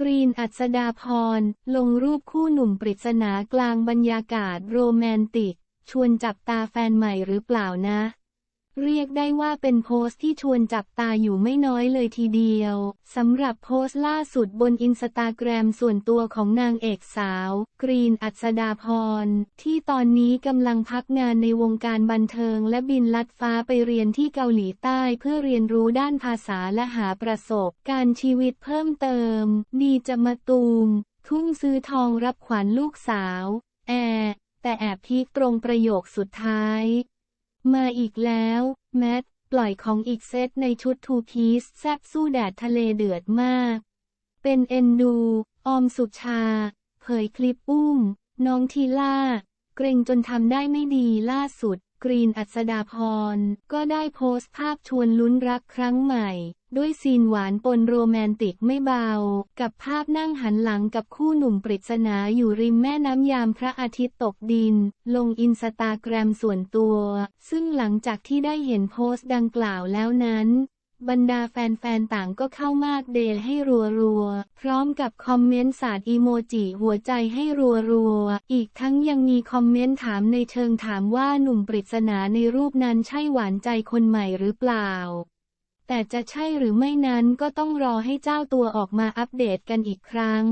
กรีนอัศดาพร ลงรูปคู่หนุ่มปริศนากลางบรรยากาศโรแมนติก ชวนจับตาแฟนใหม่หรือเปล่านะ เรียกได้ว่าเป็นโพสต์ที่ชวนจับตาอยู่ไม่น้อยเลยทีเดียว สำหรับโพสต์ล่าสุดบนอินสตาแกรมส่วนตัวของนางเอกสาว กรีนอัศดาพร ที่ตอนนี้กำลังพักงานในวงการบันเทิงและบินลัดฟ้าไปเรียนที่เกาหลีใต้เพื่อเรียนรู้ด้านภาษาและหาประสบ การณ์ชีวิตเพิ่มเติม ดีจะมาตูม ทุ่งซื้อทองรับขวัญลูกสาว แอแต่แอบพีคตรงประโยคสุดท้าย มาอีกแล้ว แมท ปล่อยของอีกเซตในชุดทูพีสแซบสู้แดดทะเลเดือดมาก เป็นเอ็นดู ออมสุชา เผยคลิปอุ้ม น้องทีล่า เกรงจนทำได้ไม่ดีล่าสุด กรีนอัศดาพร ก็ได้โพสต์ภาพชวนลุ้นรักครั้งใหม่ ด้วยซีนหวานปนโรแมนติกไม่เบา กับภาพนั่งหันหลังกับคู่หนุ่มปริศนาอยู่ริมแม่น้ำยามพระอาทิตย์ตกดิน ลงอินสตาแกรมส่วนตัว ซึ่งหลังจากที่ได้เห็นโพสต์ดังกล่าวแล้วนั้น บรรดาแฟนๆต่างก็เข้ามากเดลให้รัวๆพ ร้อมกับคอมเมนต์สาดอีโมจิหัวใจให้รัวๆ อีกทั้งยังมีคอมเมนต์ถามในเชิงถามว่าหนุ่มปริศนาในรูปนั้นใช่หวานใจคนใหม่หรือเปล่า แต่จะใช่หรือไม่นั้นก็ต้องรอให้เจ้าตัวออกมาอัปเดตกันอีกครั้ง